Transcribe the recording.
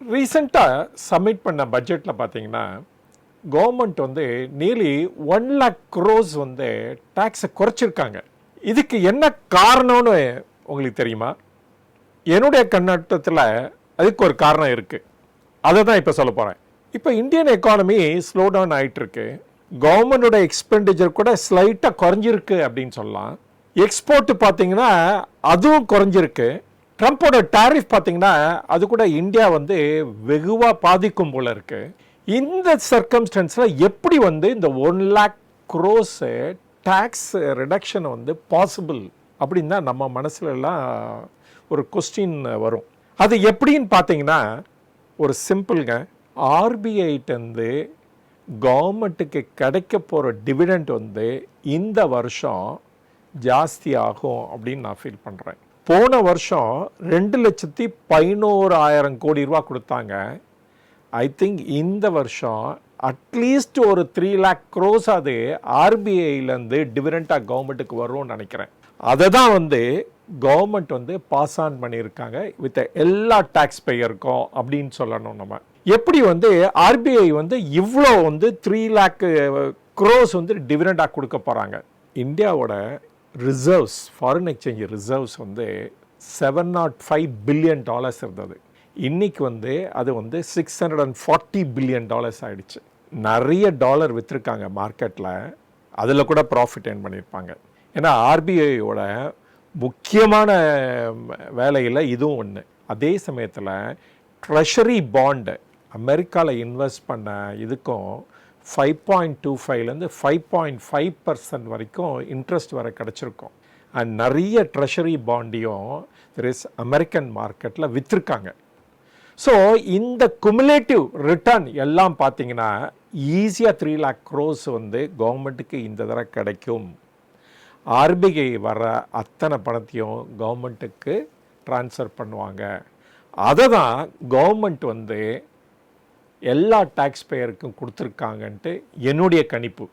ரீசெண்டாக சப்மிட் பண்ண பட்ஜெட்டில் பார்த்தீங்கன்னா கவர்மெண்ட் வந்து நியர்லி ஒன் லேக் க்ரோஸ் வந்து டேக்ஸை குறைச்சிருக்காங்க. இதுக்கு என்ன காரணம்னு உங்களுக்கு தெரியுமா? என்னுடைய கண்ணோட்டத்தில் அதுக்கு ஒரு காரணம் இருக்குது அதை தான் இப்போ சொல்ல போகிறேன் இப்போ இந்தியன் எக்கானமி ஸ்லோ டவுன் ஆகிட்டுருக்கு கவர்மெண்டோட எக்ஸ்பெண்டிச்சர் கூட ஸ்லைட்டாக குறைஞ்சிருக்கு அப்படின்னு சொல்லலாம். எக்ஸ்போர்ட் பார்த்தீங்கன்னா அதுவும் குறைஞ்சிருக்கு. ட்ரம்ப்போட டாரிஃப் பார்த்தீங்கன்னா அது கூட இந்தியா வந்து வெகுவாக பாதிக்கும் போல இருக்கு. இந்த சர்க்கம்ஸ்டன்ஸில் எப்படி வந்து இந்த one lakh crore tax reduction வந்து பாசிபிள் அப்படின்னு தான் நம்ம மனசுலலாம் ஒரு கொஸ்டின் வரும். அது எப்படின்னு பார்த்தீங்கன்னா ஒரு சிம்பிள்ங்க ஆர்பிஐட்டேருந்து கவர்மெண்ட்டுக்கு கிடைக்க போகிற டிவிடெண்ட் வந்து இந்த வருஷம் ஜாஸ்தி ஆகும் அப்படின்னு நான் ஃபீல் பண்ணுறேன் போன வருஷம் ரெண்டு லட்சத்தி பதினோராயிரம் கோடி ரூபா கொடுத்தாங்க. ஐ திங்க் இந்த வருஷம் அட்லீஸ்ட் ஒரு த்ரீ லேக் க்ரோஸ் அது ஆர்பிஐலேருந்து டிவிடெண்ட்டாக கவர்மெண்ட்டுக்கு வரும்னு நினைக்கிறேன். அதை தான் வந்து கவர்மெண்ட் வந்து பாஸ் ஆன் பண்ணியிருக்காங்க வித் எல்லா டேக்ஸ் பேயருக்கும் அப்படின்னு சொல்லணும் நம்ம. எப்படி வந்து ஆர்பிஐ வந்து இவ்வளோ வந்து த்ரீ லேக்கு க்ரோஸ் வந்து டிவிடெண்டாக கொடுக்க போகிறாங்க இந்தியாவோட ரிசர்வ்ஸ் ஃபாரின் எக்ஸ்சேஞ்ச் ரிசர்வ்ஸ் வந்து seven nought five billion dollars இருந்தது. இன்றைக்கி வந்து அது வந்து six hundred and forty billion dollars ஆகிடுச்சு நிறைய டாலர் விற்றுருக்காங்க மார்க்கெட்டில் அதில் கூட ப்ராஃபிட் ஏர்ன் பண்ணியிருப்பாங்க ஏன்னா ஆர்பிஐயோட முக்கியமான வேலையில் இதுவும் ஒன்று அதே சமயத்தில் ட்ரெஷரி பாண்டு அமெரிக்காவில் இன்வெஸ்ட் பண்ண இதுக்கும் ஃபைவ் பாயிண்ட் டூ ஃபைவ்லேருந்து ஃபைவ் பாயிண்ட் ஃபைவ் பர்சன்ட் வரைக்கும் இன்ட்ரெஸ்ட் வர கிடச்சிருக்கும். அண்ட் நிறைய ட்ரெஷரி பாண்டையும் இஸ் அமெரிக்கன் மார்க்கெட்டில் விற்றுருக்காங்க ஸோ இந்த குமுலேட்டிவ் ரிட்டர்ன் எல்லாம் பார்த்தீங்கன்னா ஈஸியாக த்ரீ லேக் க்ரோஸ் வந்து கவர்மெண்ட்டுக்கு இந்த தடவை கிடைக்கும். ஆர்பிஐ வர அத்தனை பணத்தையும் கவர்மெண்ட்டுக்கு ட்ரான்ஸ்ஃபர் பண்ணுவாங்க. அதை தான் கவர்மெண்ட் வந்து எல்லா டேக்ஸ் பேயருக்கும் கொடுத்துருக்காங்கன்ட்டு என்னுடைய கணிப்பு.